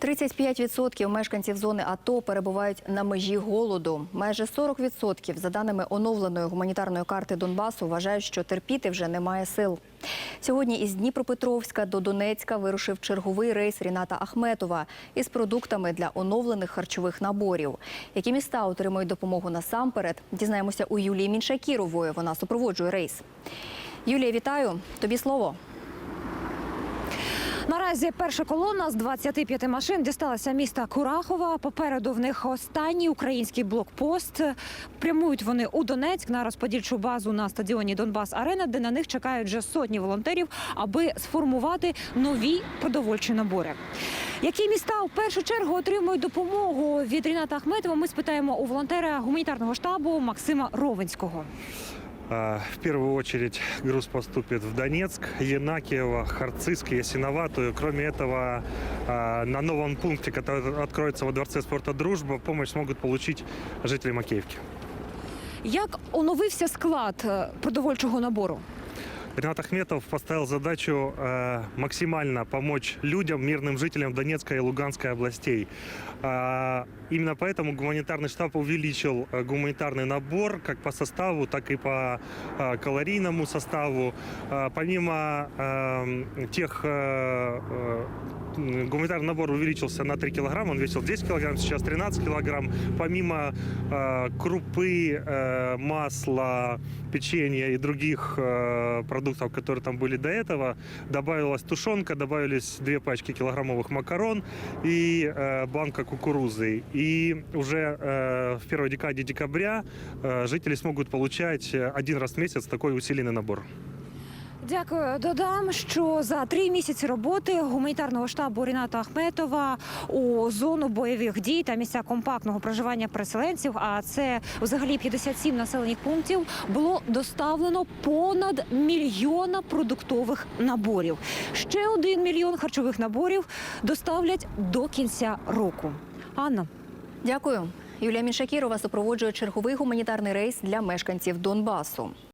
35% мешканців зони АТО перебувають на межі голоду. Майже 40% за даними оновленої гуманітарної карти Донбасу вважають, що терпіти вже немає сил. Сьогодні із Дніпропетровська до Донецька вирушив черговий рейс Ріната Ахметова із продуктами для оновлених харчових наборів. Які міста отримують допомогу насамперед, дізнаємося у Юлії Міншакірової. Вона супроводжує рейс. Юлія, вітаю. Тобі слово. Наразі перша колона з 25 машин дісталася міста Курахова. Попереду в них останній український блокпост. Прямують вони у Донецьк на розподільчу базу на стадіоні Донбас Арена, де на них чекають вже сотні волонтерів, аби сформувати нові продовольчі набори. Які міста в першу чергу отримують допомогу від Ріната Ахметова? Ми спитаємо у волонтера гуманітарного штабу Максима Ровенського. В первую очередь груз поступит в Донецк, Янакиево, Харциск, Ясиноватую. Кроме этого, на новом пункте, который откроется во Дворце спорта «Дружба», помощь смогут получить жители Макеевки. Як оновився склад е, продовольчого набору? Ренат Ахметов поставил задачу э, максимально помочь людям, мирным жителям Донецкой и Луганской областей. А, именно поэтому гуманитарный штаб увеличил э, гуманитарный набор как по составу, так и по э, калорийному составу. А, помимо э, тех э, э, гуманитарный набор увеличился на 3 килограмма, он весил 10 килограмм, сейчас 13 килограмм. Помимо э, крупы, э, масла, печенья и других э, продуктов, которые там были до этого, добавилась тушенка, добавились две пачки килограммовых макарон и э, банка кукурузы. И уже э, в первой декаде декабря э, жители смогут получать э, один раз в месяц такой усиленный набор. Дякую. Додам, що за три місяці роботи гуманітарного штабу Ріната Ахметова у зону бойових дій та місця компактного проживання переселенців, а це взагалі 57 населених пунктів, було доставлено понад мільйона продуктових наборів. Ще один мільйон харчових наборів доставлять до кінця року. Анна. Дякую. Юлія Міншакірова супроводжує черговий гуманітарний рейс для мешканців Донбасу.